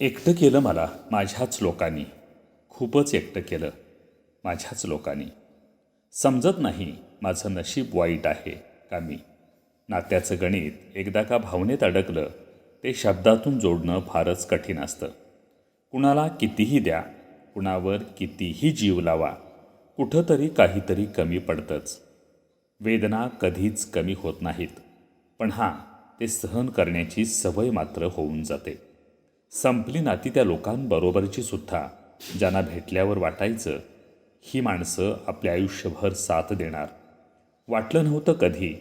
एकटं केलं मला माझ्याच लोकांनी. खूपच एकटं केलं माझ्याच लोकांनी. समजत नाही माझं नशीब वाईट आहे का मी. नात्याचं गणित एकदा का भावनेत अडकलं ते शब्दातून जोडणं फारच कठीण असतं. कुणाला कितीही द्या कुणावर कितीही जीव लावा कुठंतरी काहीतरी कमी पडतंच. वेदना कधीच कमी होत नाहीत. पण हां ते सहन करण्याची सवय मात्र होऊन जाते. संपली नाती त्या लोकांबरोबरची सुद्धा. ज्यांना भेटल्यावर वाटायचं ही माणसं आपले आयुष्यभर साथ देणार. वाटलं नव्हतं कधी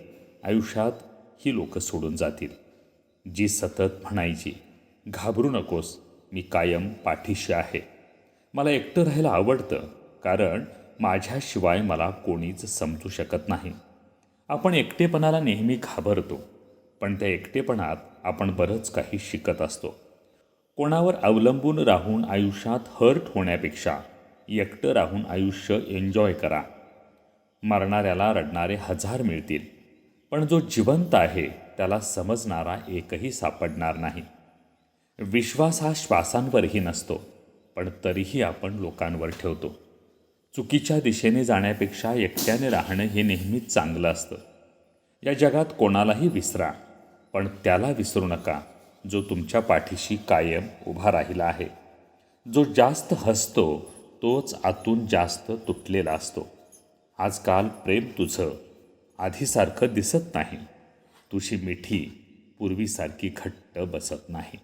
आयुष्यात ही लोकं सोडून जातील. जी सतत म्हणायची घाबरू नकोस मी कायम पाठीशी आहे. मला एकटं राहायला आवडतं कारण माझ्याशिवाय मला कोणीच समजू शकत नाही. आपण एकटेपणाला नेहमी घाबरतो पण त्या एकटेपणात आपण बरंच काही शिकत असतो. कोणावर अवलंबून राहून आयुष्यात हर्ट होण्यापेक्षा एकटं राहून आयुष्य एन्जॉय करा. मरणाऱ्याला रडणारे हजार मिळतील पण जो जिवंत आहे त्याला समजणारा एकही सापडणार नाही. विश्वास हा श्वासांवरही नसतो पण तरीही आपण लोकांवर ठेवतो. चुकीच्या दिशेने जाण्यापेक्षा एकट्याने राहणं हे नेहमीच चांगलं असतं. या जगात कोणालाही विसरा पण त्याला विसरू नका. जो तुमच्या पाठीशी कायम उभा राहिला आहे. जो जास्त हसतो तोच आतून जास्त तुटलेला असतो. आजकाल प्रेम तुझं आधीसारखं दिसत नाही. तुझी मिठी पूर्वीसारखी घट्ट बसत नाही.